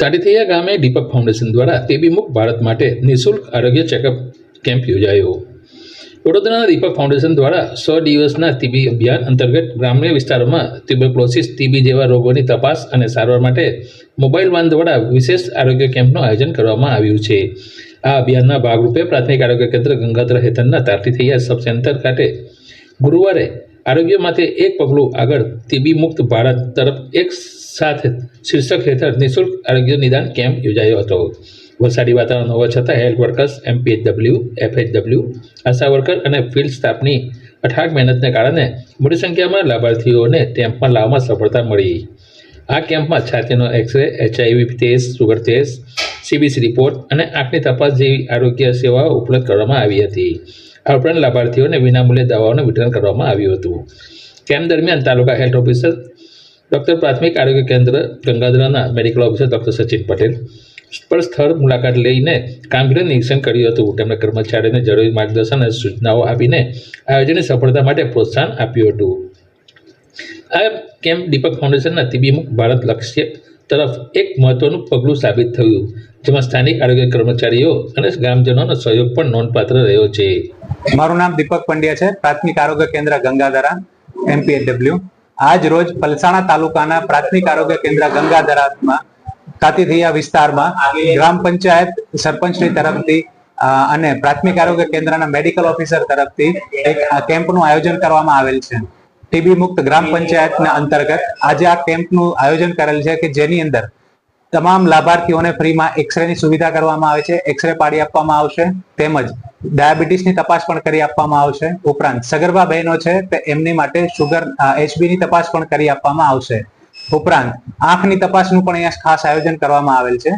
તાટીથૈયા ગામે દીપક ફાઉન્ડેશન દ્વારા ટીબી મુક્ત ભારત માટે નિઃશુલ્ક આરોગ્ય ચેકઅપ કેમ્પ યોજાયો. વડોદરાના દીપક ફાઉન્ડેશન દ્વારા સો દિવસના ટીબી અભિયાન અંતર્ગત ગ્રામ્ય વિસ્તારોમાં ટ્યુબરક્લોસિસ ટીબી જેવા રોગોની તપાસ અને સારવાર માટે મોબાઈલ વાન દ્વારા વિશેષ આરોગ્ય કેમ્પનું આયોજન કરવામાં આવ્યું છે. આ અભિયાનના ભાગરૂપે પ્રાથમિક આરોગ્ય કેન્દ્ર ગંગાધર હેઠળના તાટીથૈયા સબ સેન્ટર ખાતે ગુરુવારે આરોગ્ય માટે એક પગલું આગળ ટીબી મુક્ત ભારત તરફ એક સાથે શીર્ષક હેઠળ નિઃશુલ્ક આરોગ્ય નિદાન કેમ્પ યોજાયો હતો. વરસાદી વાતાવરણ હોવા છતાં health workers, MPHW, FHW, ASHA worker અને ફિલ્ડ સ્ટાફની અઠાગ મહેનતને કારણે મોટી સંખ્યામાં લાભાર્થીઓને કેમ્પમાં લાવવામાં સફળતા મળી. આ કેમ્પમાં છાતીનો X-ray, HIV test, sugar test, CBC report અને આંખની તપાસ જેવી આરોગ્ય સેવાઓ ઉપલબ્ધ કરવામાં આવી હતી. આ ઉપરાંત લાભાર્થીઓને વિનામૂલ્યે દવાઓનું વિતરણ કરવામાં આવ્યું હતું. કેમ્પ દરમિયાન તાલુકા હેલ્થ ઓફિસર ડૉક્ટર પ્રાથમિક આરોગ્ય કેન્દ્ર ગંગાધરાના medical officer doctor Sachin Patel પર સ્થળ મુલાકાત લઈને કામગીરી નિરીક્ષણ કર્યું હતું. તેમણે કર્મચારીઓને જરૂરી માર્ગદર્શન અને સૂચનાઓ આપીને આયોજનની સફળતા માટે પ્રોત્સાહન આપ્યું હતું. આ કેમ્પ દીપક ફાઉન્ડેશનના મુક્ત ભારત લક્ષ્ય તરફ એક મહત્વનું પગલું સાબિત થયું. જેમાં સ્થાનિક આરોગ્ય કર્મચારીઓ અને ગ્રામજનોનો સહયોગ પણ નોંધપાત્ર રહ્યો છે. મારું નામ દીપક પંડ્યા છે. પ્રાથમિક આરોગ્ય કેન્દ્ર ગંગાધરા એમપીએચડબલ્યુ આજ રોજ પલસાણા તાલુકાના પ્રાથમિક આરોગ્ય કેન્દ્ર ગંગાધરામાં કાતીથિયા વિસ્તારમાં ગ્રામ પંચાયત સરપંચની તરફથી અને પ્રાથમિક આરોગ્ય કેન્દ્રના મેડિકલ ઓફિસર તરફથી એક કેમ્પનું આયોજન કરવામાં આવેલ છે. ટીબી મુક્ત ગ્રામ પંચાયતના અંતર્ગત આજે આ કેમ્પનું આયોજન કરેલ છે કે જેની અંદર તમામ લાભાર્થીઓને ફ્રીમાં એક્સરેની સુવિધા કરવામાં આવે છે, એક્સરે પાડી આપવામાં આવશે, તેમજ ડાયાબિટીસની તપાસ પણ કરી આપવામાં આવશે. ઉપરાંત સગર્ભા બહેનો છે તે એમની માટે શુગર એચબીની તપાસ પણ કરી આપવામાં આવશે. ઉપરાંત આંખની તપાસનું પણ અહીંયા ખાસ આયોજન કરવામાં આવેલ છે.